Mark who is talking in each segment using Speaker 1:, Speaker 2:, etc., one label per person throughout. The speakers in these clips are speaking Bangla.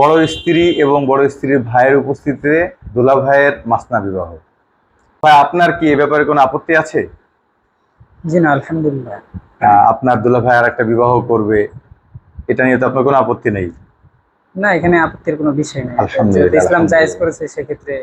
Speaker 1: বড় স্ত্রী এবং বড় স্ত্রীর ভাইয়ের উপস্থিতিতে দুলা ভাইয়ের মাসনা বিবাহ। ভাই আপনার কি এ ব্যাপারে কোনো আপত্তি আছে?
Speaker 2: জি না আলহামদুলিল্লাহ।
Speaker 1: আপনার দুলা ভাই আর একটা বিবাহ করবে এটা নিয়ে তো আপনার কোনো আপত্তি নেই?
Speaker 2: না এখানে আপত্তির কোনো বিষয় নেই।
Speaker 1: আলহামদুলিল্লাহ,
Speaker 2: ইসলাম জায়েজ করেছে সেক্ষেত্রে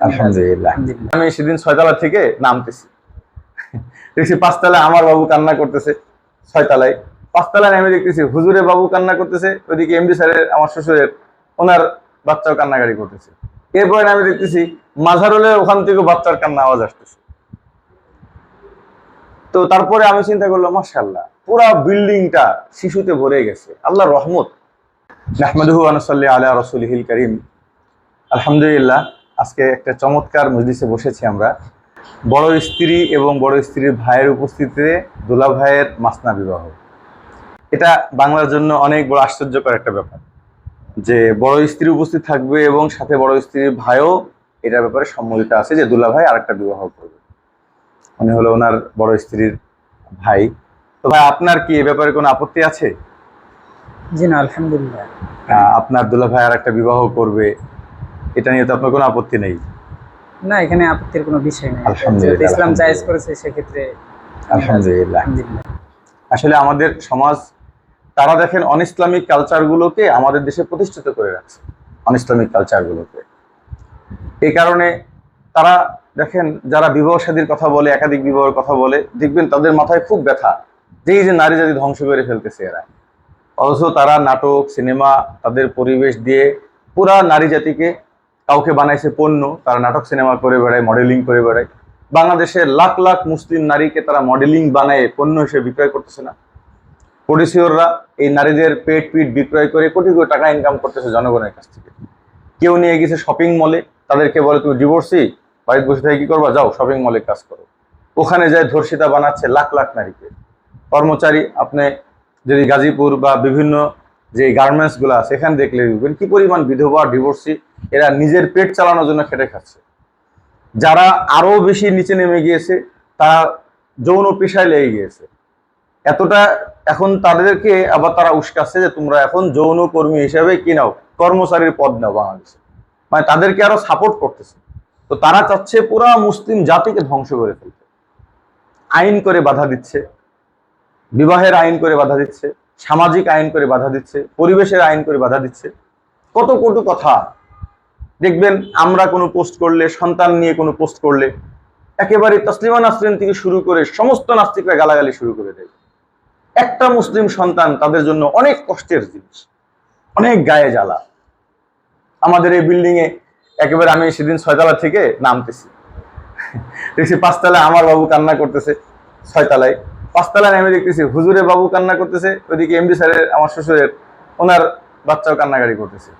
Speaker 1: আলহামদুলিল্লাহ।
Speaker 2: আলহামদুলিল্লাহ।
Speaker 1: আমি সেদিন ছয়তলা থেকে নামতেছি। দেখছি পাঁচতলায় আমার বাবু কান্না করতেছে ছয়তলায়। পাঁচতলায় নেমে দেখতেছি হুজুরে বাবু কান্না করতেছে ওইদিকে এমডি স্যারের, আমার শ্বশুরের, ওনার বাচ্চাও কান্নাকারি করতেছে। এরপরে আমি দেখতেছি, মাঝারুলের ওখান থেকে বাচ্চার কান্না আওয়াজ আসতেছে। তো তারপরে আমি চিন্তা করলাম মাশাল্লাহ পুরা বিল্ডিংটা শিশুতে ভরে গেছে। আল্লাহ রহমত। আলহামদুলিল্লাহ, আজকে একটা চমৎকার মজলিসে বসেছি আমরা। বড় স্ত্রী এবং বড় স্ত্রীর ভাইয়ের উপস্থিতিতে দুলা ভাইয়ের মাসনা বিবাহ। এটা বাংলার জন্য অনেক বড় আশ্চর্যকর একটা ব্যাপার। যে বড় স্ত্রী উপস্থিত থাকবে এবং সাথে বড় স্ত্রীর ভাইও এটার ব্যাপারে সম্মতিত আছে যে দুলা ভাই আরেকটা বিবাহ করবে। উনি হলো ওনার বড় স্ত্রীর ভাই। তো ভাই আপনার কি এ ব্যাপারে কোনো আপত্তি আছে?
Speaker 2: জি না আলহামদুলিল্লাহ।
Speaker 1: আপনার দুলা ভাই আর একটা বিবাহ করবে এটা নিয়ে তো আপনার কোনো আপত্তি নেই।
Speaker 2: না এখানে আপত্তির কোনো বিষয় নেই।
Speaker 1: আলহামদুলিল্লাহ,
Speaker 2: ইসলাম জায়েজ করেছে সেক্ষেত্রে
Speaker 1: আলহামদুলিল্লাহ। আসলে আমাদের সমাজ তারা দেখেন অন ইসলামিক কালচারগুলোকে আমাদের দেশে প্রতিষ্ঠিত করে রাখছে অন ইসলামিক কালচারগুলোকে। এই কারণে তারা দেখেন যারা বিবাহ শাদীর কথা বলে, একাধিক বিবাহের কথা বলে, দেখবেন তাদের মাথায় খুব ব্যথা। যে যে নারী জাতি ধ্বংস করে ফেলতেছে এরা। অথচ তারা নাটক, সিনেমা, তাদের পরিবেশ দিয়ে পুরা নারী জাতিকে কাউকে বানাইছে পণ্য, তারা নাটক, সিনেমা করে বেড়ায় মডেলিং করে বেড়ায়। বাংলাদেশের লাখ লাখ মুসলিম নারীকে তারা মডেলিং বানায় পণ্য হিসেবে বিক্রয় করতেছে না। প্রডিউসররা এই নারীদের পেট পিট বিক্রয় করে কোটি কোটি টাকা ইনকাম করতেছে জনগণের কাছ থেকে। কেউ নিয়ে গেছে শপিং মলে তাদেরকে বলে, তুমি ডিভোর্সি বাড়িতে বসে থেকে কি করবা? যাও শপিং মলে কাজ করো। ওখানে যায় ধর্ষিতা বানাচ্ছে লাখ লাখ নারীকে। কর্মচারী, আপনি যদি গাজীপুর বা বিভিন্ন যে গার্মেন্টসগুলো আছে সেখানে দেখলে দেখবেন কি পরিমাণ বিধবা ডিভোর্সি এরা নিজের পেট চালানোর জন্য খেটে খাচ্ছে। যারা আরও বেশি নিচে নেমে গিয়েছে, তারা যৌন পেশায় লেগে গিয়েছে। এতটা এখন তাদেরকে আবার তারা উস্কাচ্ছে যে তোমরা এখন যৌন কর্মী হিসেবে কি নাও? কর্মচারীর পদ নাও বাংলাদেশে। মানে তাদেরকে আরও সাপোর্ট করতেছে। তো তারা চাচ্ছে পুরা মুসলিম জাতিকে ধ্বংস করে ফেলতে। আইন করে বাধা দিচ্ছে। বিবাহের আইন করে বাধা দিচ্ছে। সামাজিক আইন করে বাধা দিচ্ছে। পরিবেশের আইন করে বাধা দিচ্ছে। কত কটু কথা। দেখবেন আমরা কোনো পোস্ট করলে, সন্তান নিয়ে কোনো পোস্ট করলে, একেবারে তসলিমা নাসরিন থেকে শুরু করে সমস্ত নাস্তিকরা গালাগালি শুরু করে দেয়। একটা মুসলিম সন্তান তাদের জন্য অনেক কষ্টের জিনিস, অনেক গায়ে জ্বালা। আমাদের এই বিল্ডিং এ একেবারে আমি সেদিন ছয়তলা থেকে নামতেছি। দেখছি পাঁচতলায় আমার বাবু কান্না করতেছে ছয়তলায়। পাঁচতলায় নেমে দেখতেছি হুজুরে বাবু কান্না করতেছে ওইদিকে এমডি স্যারের, আমার শ্বশুরের, ওনার বাচ্চাও কান্নাকারি করতেছে।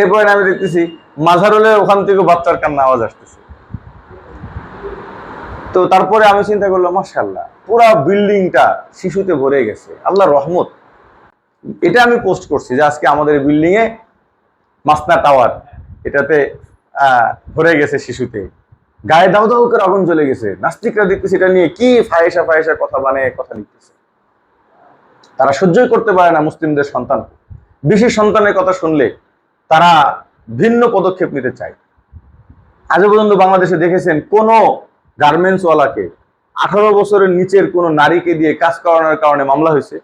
Speaker 1: এরপরে আমি দেখতেছি মাঝারুলের ওখান থেকে বাচ্চার কান্না আওয়াজ আসতেছে। তো তারপরে আমি চিন্তা করলাম মাশাল্লাহ পুরা বিল্ডিংটা শিশুতে ভরে গেছে। আল্লাহ রহমত। এটা আমি পোস্ট করছি যে আজকে আমাদের বিল্ডিং এ মাসনা টাওয়ার এটাতে ভরে গেছে শিশুতে। গায়ে দাও দাও করে আগুন জ্বলে গেছে। নাস্তিকরা দেখতেছে এটা নিয়ে কি ফায়েসা ফায়েসা কথা বানিয়ে, কথা লিখতেছে। তারা সহ্যই করতে পারে না মুসলিমদের সন্তান। বেশি সন্তানের কথা শুনলে তারা ভিন্ন পদক্ষেপ নিতে চায়। আজও পর্যন্ত বাংলাদেশে দেখেছেন কোন গার্মেন্টস ওয়ালাকে আঠারো বছরের নিচের কোন নারীকে দিয়ে কাজ করানোর কারণে মামলা হয়েছে।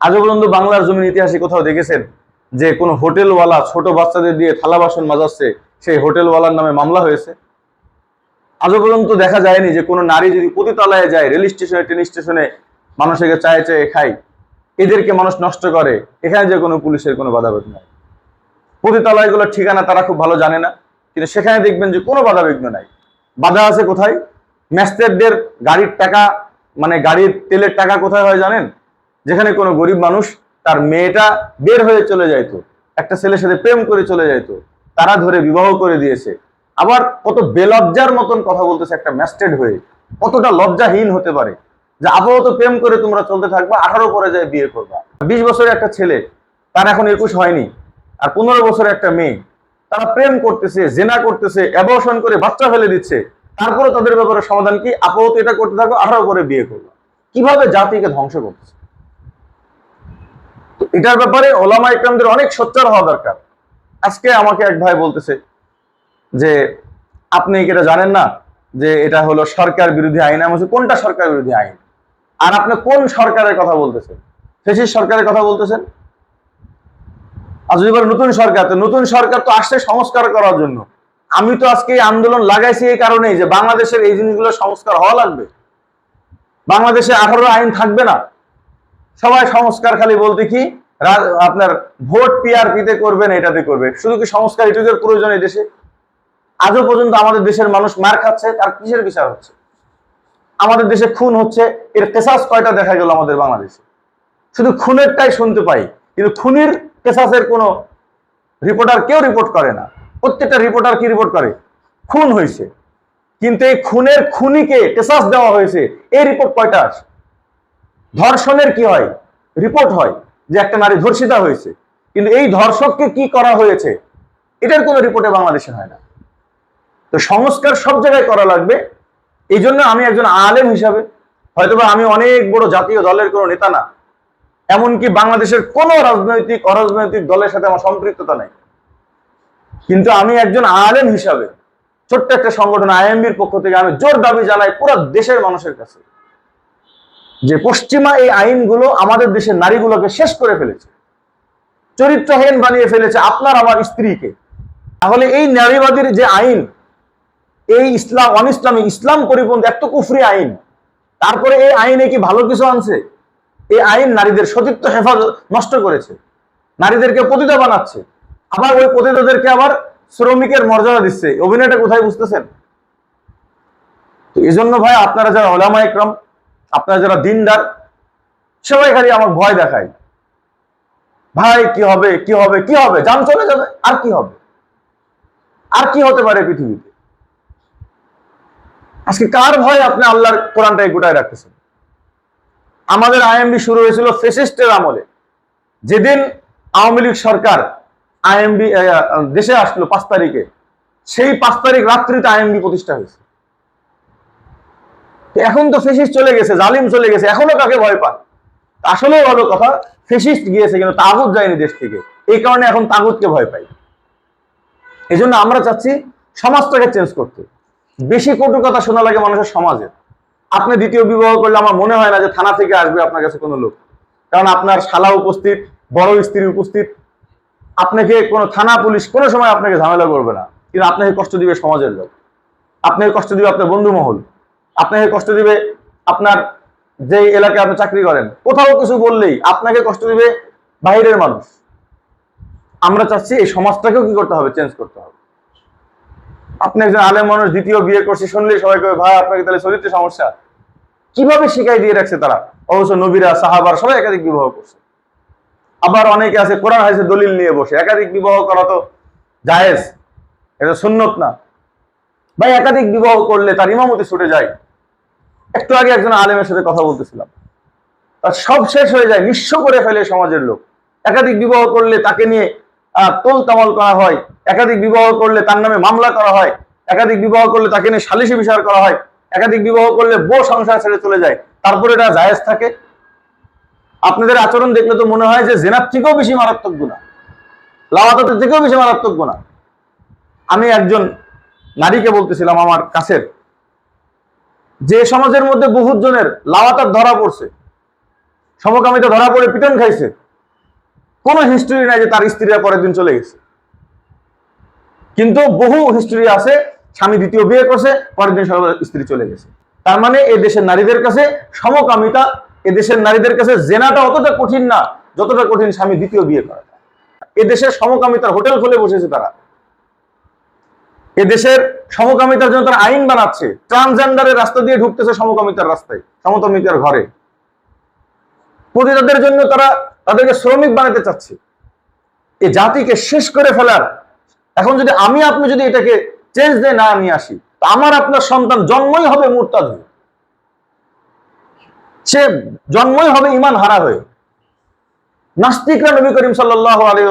Speaker 1: আজও পর্যন্ত বাংলার জমির ইতিহাসে কোথাও দেখেছেন যে কোনো হোটেলওয়ালা ছোট বাচ্চাদের দিয়ে থালা বাসন মাজাচ্ছে, সেই হোটেলওয়ালার নামে মামলা হয়েছে? আজও পর্যন্ত দেখা যায়নি যে কোনো নারী যদি পতিতালয়ে যায়, রেল স্টেশনে, ট্রেন স্টেশনে মানুষকে চায়ে চায়ে খায়, এদেরকে মানুষ নষ্ট করে, এখানে যে কোনো পুলিশের কোনো বাধাবিঘ্ন নাই। পতিতালয়গুলোর ঠিকানা তারা খুব ভালো জানে না, কিন্তু সেখানে দেখবেন যে কোনো বাধাবিঘ্ন নাই। বাধা আছে কোথায়? ম্যাস্টারদের গাড়ির টাকা মানে গাড়ির তেলের টাকা কোথায় হয় জানেন? যেখানে কোনো গরিব মানুষ তার মেয়েটা বের হয়ে চলে যাইত, একটা ছেলের সাথে প্রেম করে চলে যাইত, তারা ধরে বিবাহ করে দিয়েছে। আবার কত বেলজ্জার মতন কথা বলতেছে একটা ম্যাস্টেড হয়ে। কতটা লজ্জাহীন হতে পারে। যে আপাতত প্রেম করে তোমরা চলতে থাকবা, আঠারো পরে যায় বিয়ে করবা। বিশ বছরের একটা ছেলে, তার এখন একুশ হয়নি, আর পনেরো বছরের একটা মেয়ে। তারা প্রেম করতেছে, জেনা করতেছে অ্যাবর্শন করে বাচ্চা ফেলে দিচ্ছে। তারপরে তাদের ব্যাপারে সমাধান কি? আপাতত এটা করতে থাকো আঠারো পরে বিয়ে করবা। কীভাবে জাতিকে ধ্বংস করতেছে? এটার ব্যাপারে ওলামা ইকরামদের অনেক সোচ্চার হওয়া দরকার। আজকে আমাকে এক ভাই বলতেছে যে আপনি এটা জানেন না যে এটা হলো সরকার বিরোধী আইন? আমি বলছি, কোনটা সরকার বিরোধী আইন? আর আপনি কোন সরকারের কথা বলতেছেন? ফেসিস সরকারের কথা বলতেছেন? আর যদি নতুন সরকার তো নতুন সরকার তো আসছে সংস্কার করার জন্য। আমি তো আজকে আন্দোলন লাগাইছি এই কারণেই যে বাংলাদেশের এই জিনিসগুলো সংস্কার হওয়া লাগবে। বাংলাদেশে আঠারো আইন থাকবে না। সবাই সংস্কার খালি বলতে কি আপনার ভোট পিআরপিতে করবেন, এটাতে করবে। শুধু কি সংস্কার এটুকুর প্রয়োজন এই দেশে? আজও পর্যন্ত আমাদের দেশের মানুষ মার খাচ্ছে, তার কিসের বিচার হচ্ছে? আমাদের দেশে খুন হচ্ছে, এর কেসাস কয়টা দেখা গেল আমাদের বাংলাদেশে? শুধু খুনেরটাই শুনতে পাই, কিন্তু খুনির কেসাসের কোনো রিপোর্টার কেউ রিপোর্ট করে না। প্রত্যেকটা রিপোর্টার কি রিপোর্ট করে? খুন হয়েছে। কিন্তু এই খুনের খুনিকে টেসাস দেওয়া হয়েছে। এই রিপোর্ট কয়টা আসে ধর্ষণের কি হয়? রিপোর্ট হয় যে একটা নারী ধর্ষিতা হয়েছে। কিন্তু এই ধর্ষককে কি করা হয়েছে? এটার কোনো রিপোর্টে বাংলাদেশে হয় না। তো সংস্কার সব জায়গায় করা লাগবে। এই জন্য আমি একজন আলেম হিসাবে, হয়তোবা আমি অনেক বড় জাতীয় দলের কোনো নেতা না, এমনকি বাংলাদেশের কোনো রাজনৈতিক, অরাজনৈতিক দলের সাথে আমার সম্পৃক্ততা নেই। কিন্তু আমি একজন আলেম হিসাবে ছোট্ট একটা সংগঠন আইএমবির পক্ষ থেকে আমি জোর দাবি জানাই পুরো দেশের মানুষের কাছে যে পশ্চিমা এই আইনগুলো আমাদের দেশের নারীগুলোকে শেষ করে ফেলেছে, চরিত্রহীন বানিয়ে ফেলেছে আপনার আমার স্ত্রীকে। তাহলে এই নারীবাদীর যে আইন, এই ইসলাম অন ইসলামিক ইসলাম পরিপন্থী এত কুফরি আইন, তারপরে এই আইনে কি ভালো কিছু আনছে? এই আইন নারীদের সতীত্ব হেফাজত নষ্ট করেছে, নারীদেরকে পতিতা বানাচ্ছে। আবার ওই পতিতাদেরকে আবার শ্রমিকের মর্যাদা দিচ্ছে। অভিনয়টা কোথায় বুঝতেছেন? তো এই জন্য ভাই আপনারা যারা ওলামা একরম, আপনারা যারা দিনদার, সবাই খালি আমার ভয় দেখায়। ভাই, কি হবে? কি হবে? কি হবে? যান চলে যাবে। আর কি হবে? আর কি হতে পারে পৃথিবীতে? আজকে কার ভয় আপনি আল্লাহর কোরআনটাই গোটায় রাখতেছেন? আমাদের আইএমবি শুরু হয়েছিল ফেসিস্টের আমলে। যেদিন আওয়ামী লীগ সরকার আইএমবি দেশে আসলো পাঁচ তারিখে। সেই পাঁচ তারিখ রাত্রিতে আইএমবি প্রতিষ্ঠা হয়েছে। এখন তো ফেসিস্ট চলে গেছে, জালিম চলে গেছে, এখনও কাকে ভয় পায়? আসলে ভালো কথা ফেসিস্ট গিয়েছে কিন্তু তাগুত যায়নি দেশ থেকে। এই কারণে এখন তাগুতকে ভয় পাই এই জন্য আমরা চাচ্ছি সমাজটাকে চেঞ্জ করতে। বেশি কটু কথা শোনা লাগে মানুষের সমাজে। আপনি দ্বিতীয় বিবাহ করলে আমার মনে হয় না যে থানা থেকে আসবে আপনার কাছে কোনো লোক। কারণ আপনার শালা উপস্থিত, বড় স্ত্রী উপস্থিত আপনাকে কোনো থানা পুলিশ কোনো সময় আপনাকে ঝামেলা করবে না। কিন্তু আপনাকে কষ্ট দিবে সমাজের লোক। আপনাকে কষ্ট দিবে আপনার বন্ধু মহল। আপনাকে কষ্ট দিবে আপনার যে এলাকায় আপনি চাকরি করেন। কোথাও কিছু বললেই আপনাকে কষ্ট দিবে বাইরের মানুষ। আমরা চাচ্ছি এই সমাজটাকেও কি করতে হবে? চেঞ্জ করতে হবে। আপনি একজন আলেম মানুষ, দ্বিতীয় বিয়ে করছে, শুনলেই সবাই কবে ভাই, আপনাকে তাহলে চরিত্রে সমস্যা। কীভাবে শিখাই দিয়ে রাখছে তারা? অবশ্য নবীরা, সাহাবার সবাই একাধিক বিবাহ করছে। আবার অনেকে আছে, কোরআন হাইসে দলিল নিয়ে বসে। একাধিক বিবাহ করা তো জায়েজ। এটা সুন্নত না। ভাই, একাধিক বিবাহ করলে তার ইমামতি ছুটে যায়। একটু আগে একজন আলেমের সাথে কথা বলতেছিলাম। তার সব শেষ হয়ে যায়, নিঃস্ব করে ফেলে সমাজের লোক। একাধিক বিবাহ করলে তাকে নিয়ে তোল তামল করা হয়। একাধিক বিবাহ করলে তার নামে মামলা করা হয়। একাধিক বিবাহ করলে তাকে নিয়ে সালিশি বিচার করা হয়। একাধিক বিবাহ করলে বউ সংসার ছেড়ে চলে যায়। তারপরে এটা জায়েজ থাকে। আপনাদের আচরণ দেখলে তো মনে হয় যে জেনার থেকেও বেশি মারাত্মক গুণা। লাওয়াতের থেকেও বেশি মারাত্মক গুণা। আমি একজন নারীকে বলতেছিলাম আমার কাছের, যে সমাজের মধ্যে বহুত জনের লাওয়াতার ধরা পড়ছে, সমকামিতা ধরা পড়ে পিটন খাইছে, কোনো হিস্ট্রি নাই যে তার স্ত্রীরা পরের দিন চলে গেছে। কিন্তু বহু হিস্ট্রি আছে, স্বামী দ্বিতীয় বিয়ে করছে, পরের দিন সকালে স্ত্রী চলে গেছে। তার মানে এই দেশের নারীদের কাছে সমকামিতা এ দেশের নারীদের কাছে জেনাটা অতটা কঠিন না, যতটা কঠিন স্বামী দ্বিতীয় বিয়ে করা। এ দেশের সমকামিতার হোটেল খুলে বসেছে তারা। এদেশের সমকামিতার জন্য তারা আইন বানাচ্ছে ট্রান্সজেন্ডারের রাস্তা দিয়ে ঢুকতেছে সমকামিতার রাস্তায়, সমকামিতার ঘরে। পতিতাদের জন্য তারা তাদেরকে শ্রমিক বানাতে চাচ্ছে। এই জাতিকে শেষ করে ফেলার। এখন যদি আমি, আপনি যদি এটাকে চেঞ্জ দিয়ে না নিয়ে আসি, তো আমার, আপনার সন্তান জন্মই হবে মুরতাদ সে জন্মই হবে ইমান হারা হয়ে। নাস্তিকরা নবী করিম সাল্লাহ আলী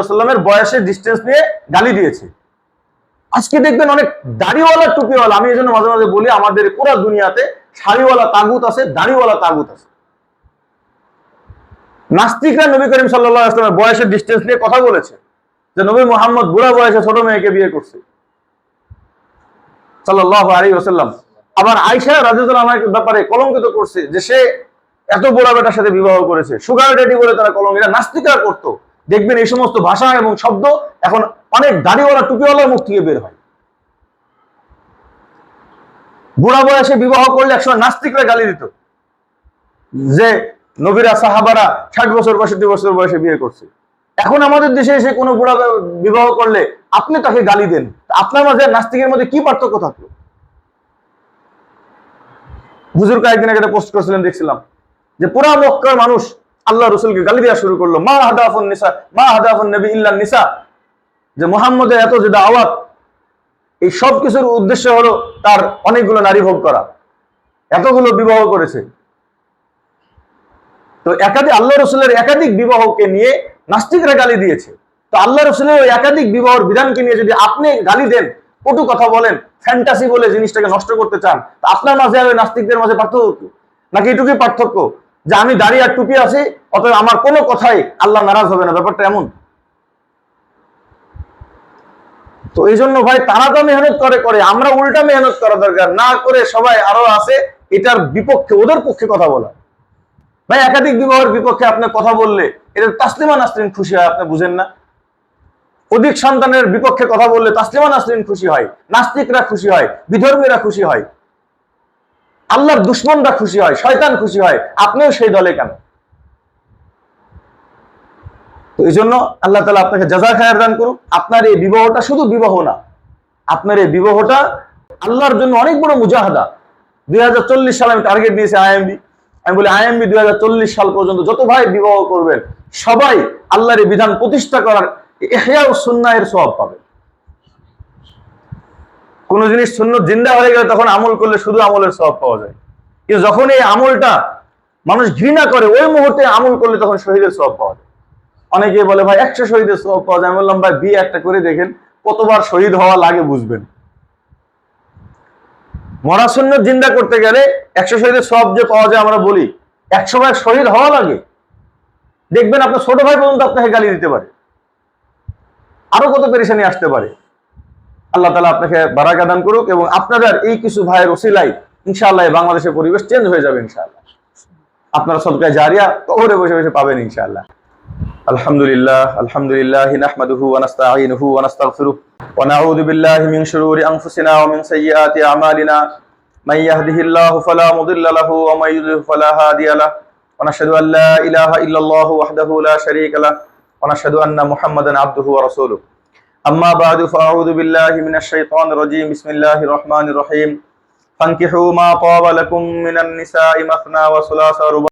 Speaker 1: বয়সের ডিস্টেন্স নিয়ে গালি দিয়েছে। আজকে দেখবেন অনেক দাড়িওয়ালা টুপিওয়ালা, আমি এই জন্য মাঝে মাঝে বলি, আমাদের পুরো দুনিয়াতে শাড়িওয়ালা তাগুত আছে, দাড়িওয়ালা তাগুত আছে। নাস্তিকরা নবী করিম সাল্লাহ আসলামের বয়সের ডিস্টেন্স নিয়ে কথা বলেছে যে নবী মোহাম্মদ বুড়া বয়সে ছোট মেয়েকে বিয়ে করছে। সাল্লাহ আলী ওসাল্লাম আবার আইসা রাজুদ্দান আমার ব্যাপারে কলঙ্কিত করছে যে সে এত বুড়া বেটার সাথে বিবাহ করেছে। সুগার ডেডি বলে তারা কলঙ্ক। এটা নাস্তিকার করতো। দেখবেন এই সমস্ত ভাষা এবং শব্দ এখন অনেক দাড়িওয়ালা, টুপিওয়ালার মুখ থেকে বের হয়। বুড়া বয়সে বিবাহ করলে একসময় নাস্তিকরা গালি দিত। যে নবীরা, সাহাবারা ষাট বছর পঁয়ষট্টি বছর বয়সে বিয়ে করছে। এখন আমাদের দেশে এসে কোনো বুড়া বিবাহ করলে আপনি তাকে গালি দেন। আপনার মাঝে নাস্তিকের মধ্যে কি পার্থক্য থাকল? হুজুর কয়েকদিন আগে পোস্ট করেছিলেন, দেখছিলাম। যে পুরা মক্কার মানুষ আল্লাহ রসুলকে গালি দেওয়া শুরু করল, মা হাদাফুন নিসা, মা হাদাফুন নবী ইল্লা নিসা। যে মোহাম্মদের এত যে দাওয়াত, এই সব কিছুর উদ্দেশ্য হলো তার অনেকগুলো নারী ভোগ করা। এতগুলো বিবাহ করেছে। তো একাধিক আল্লাহ রসুলের একাধিক বিবাহকে নিয়ে নাস্তিকরা গালি দিয়েছে। তো আল্লাহ রসুলের ওই একাধিক বিবাহর বিধানকে নিয়ে যদি আপনি গালি দেন, কটু কথা বলেন ফ্যান্টাসি বলে জিনিসটাকে নষ্ট করতে চান, তা আপনার মাঝে আর ওই নাস্তিকদের মাঝে পার্থক্য নাকি এটুকুই পার্থক্য? যে আমি দাঁড়িয়ে আর টুপি আছি, অতএব আমার কোনো কথাই আল্লাহ নারাজ হবে না। ব্যাপারটা এমন। তো এই জন্য ভাই, তারা তো মেহনত করে করে। আমরা উল্টা মেহনত করা দরকার। না করে সবাই আরও আছে, এটার বিপক্ষে, ওদের পক্ষে কথা বলা। ভাই, একাধিক বিবাহের বিপক্ষে আপনি কথা বললে এটা তাসলিমা নাসরিন খুশি হয়, আপনি বুঝেন না। অধিক সন্তানের বিপক্ষে কথা বললে তাসলিমা নাসরিন খুশি হয়, নাস্তিকরা খুশি হয়, বিধর্মীরা খুশি হয়। আল্লাহর দুশ্মনরা খুশি হয়, শয়তান খুশি হয়, আপনিও সেই দলে কেন? তো এই জন্য আল্লাহ তালা আপনাকে যাজা খায়ের দান করুক। আপনার এই বিবাহটা শুধু বিবাহ না, আপনার এই বিবাহটা আল্লাহর জন্য অনেক বড় মুজাহাদা। দুই হাজার চল্লিশ সালে আমি টার্গেট দিয়েছি আইএমবি আমি বলি আইএমবি দুই হাজার চল্লিশ সাল পর্যন্ত যত ভাই বিবাহ করবেন, সবাই আল্লাহর এই বিধান প্রতিষ্ঠা করার এহিয়া ও সুন্নাহের স্বভাব পাবে। কোন জিনিস শূন্য জিন্দা হয়ে গেলে তখন আমল করলে শুধু আমলের স্বভাব পাওয়া যায়। কিন্তু যখন এই আমলটা মানুষ ঘৃণা করে, ওই মুহূর্তে আমল করলে তখন শহীদের স্বভাব পাওয়া যায়। অনেকে বলে, ভাই, একশো শহীদের স্বভাব পাওয়া যায়। আমি বললাম, ভাই, বিয়ে একটা করে দেখেন, কতবার শহীদ হওয়া লাগে বুঝবেন। মরা শূন্য জিন্দা করতে গেলে একশো শহীদের সব যে পাওয়া যায় আমরা বলি একশো ভাগ শহীদ হওয়া লাগে। দেখবেন আপনার ছোট ভাই পর্যন্ত আপনাকে গালি দিতে পারে। আরও কত পেরেশানি আসতে পারে। আল্লাহ তালা আপনাকে বারাকা দান করুক এবং আপনাদের এই কিছু ভাইয়ের ওসিলাই ইনশাআল্লাহ বাংলাদেশের পরিবেশ চেঞ্জ হয়ে যাবে ইনশাআল্লাহ। আপনারা সবকায় জারিয়া কবরে বসে বসে পাবেন ইনশাআল্লাহ। আলহামদুলিল্লাহ আলহামদুলিল্লাহ নাহমাদুহু ওয়া নাস্তাঈনুহু ওয়া নাস্তাগফিরুহ ওয়া নাউযু বিল্লাহি মিন শুরুরি আনফুসিনা ওয়া মিন সাইয়্যাতি আমালিনা। মান ইয়াহদিহিল্লাহু ফালা মুদিল্লা লাহু ওয়া মান ইউদ্লিল ফালা হাদিয়া লাহু। ওয়া নাশহাদু আন লা ইলাহা ইল্লাল্লাহু ওয়াহদাহু লা শারীকা লাহু। ওয়া নাশহাদু আন্না মুহাম্মাদান আবদুহু ওয়া রাসূলুহু। أما بعد فأعوذ بالله من الشيطان الرجيم. بسم الله الرحمن الرحيم. فانكحوا ما طاب لكم من النساء مثنى وثلاث ورباع